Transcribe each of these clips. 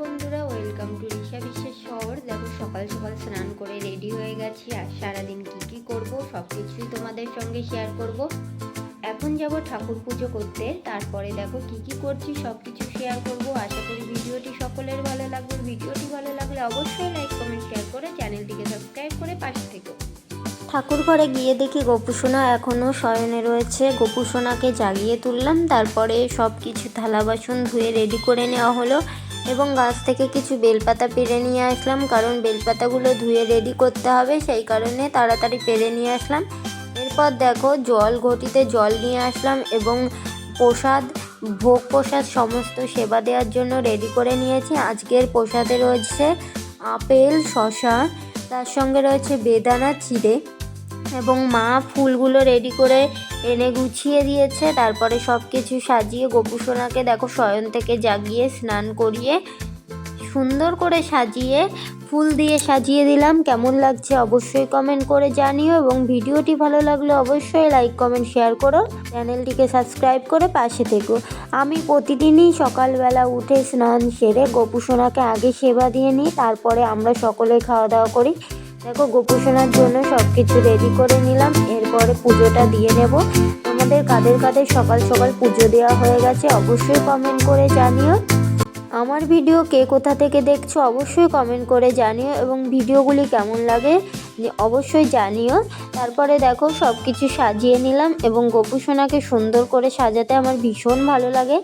বন্ধুরা welcome to Risa বিশ্বের শহর দেখো, সকাল সকাল স্নান করে রেডি হয়ে গেছি আর সারাদিন কি কি করব সব কিছুই তোমাদের সঙ্গে শেয়ার করব। এখন যাব ঠাকুর পুজো করতে, তারপরে দেখো কি কি করছি সব কিছু শেয়ার করব। আশা করি ভিডিওটি সকলের ভালো লাগবে। ভিডিওটি ভালো লাগলে অবশ্যই লাইক কমেন্ট শেয়ার করে চ্যানেলটিকে সাবস্ক্রাইব করে পাশে থেকো। ঠাকুর ঘরে গিয়ে দেখি গোপুসোনা এখনও শয়নে রয়েছে। গোপুসোনাকে জাগিয়ে তুললাম, তারপরে সব কিছু থালা বাসন ধুয়ে রেডি করে নেওয়া হলো। এবং গাছ থেকে কিছু বেলপাতা পেরে নিয়ে আসলাম, কারণ বেলপাতাগুলো ধুয়ে রেডি করতে হবে, সেই কারণে তাড়াতাড়ি পেরে নিয়ে আসলাম। এরপর দেখো, জল, ঘটিতে জল নিয়ে আসলাম এবং প্রসাদ, ভোগ প্রসাদ সমস্ত সেবা দেওয়ার জন্য রেডি করে নিয়েছি। আজকের প্রসাদে রয়েছে আপেল শশা তার সঙ্গে রয়েছে বেদানা, চিড়ে। এবং মা ফুলগুলো রেডি করে এনে গুছিয়ে দিয়েছে। তারপরে সব কিছু সাজিয়ে গোপুসোনাকে দেখো শয়ন থেকে জাগিয়ে স্নান করিয়ে সুন্দর করে সাজিয়ে ফুল দিয়ে সাজিয়ে দিলাম। কেমন লাগছে অবশ্যই কমেন্ট করে জানিও এবং ভিডিওটি ভালো লাগলে অবশ্যই লাইক কমেন্ট শেয়ার করো। চ্যানেলটিকে সাবস্ক্রাইব করে পাশে থেকো। আমি প্রতিদিনই সকালবেলা উঠে স্নান সেরে গোপুসোনাকে আগে সেবা দিয়ে নিই, তারপরে আমরা সকলে খাওয়া দাওয়া করি। দেখো, গোপুসোনার জন্য সব কিছু রেডি করে নিলাম। এরপরে পুজোটা দিয়ে নেব। তোমাদের কাদের কাদের সকাল সকাল পুজো দেওয়া হয়ে গেছে, অবশ্যই কমেন্ট করে জানিও। আমার ভিডিও কে কোথা থেকে দেখছ, অবশ্যই কমেন্ট করে জানিও এবং ভিডিওগুলি কেমন লাগে অবশ্যই জানিও। তারপরে দেখো সব কিছু সাজিয়ে নিলাম এবং গোপুসোনাকে সুন্দর করে সাজাতে আমার ভীষণ ভালো লাগে।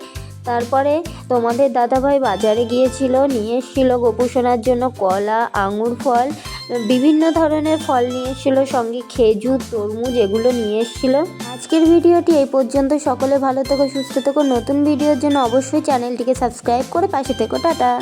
তারপরে তোমাদের দাদাভাই বাজারে গিয়েছিল, নিয়ে এসেছিল গোপুসোনার জন্য কলা, আঙুর ফল বিভিন্ন ধরনের ফল নিয়ে এসেছিল, সঙ্গে খেজুর, তরমুজ এগুলো নিয়ে এসেছিল। আজকের ভিডিওটি এই পর্যন্ত। সকলে ভালো থেকো, সুস্থ থেকো। নতুন ভিডিওর জন্য অবশ্যই চ্যানেলটিকে সাবস্ক্রাইব করে পাশে থেকো। টাটা।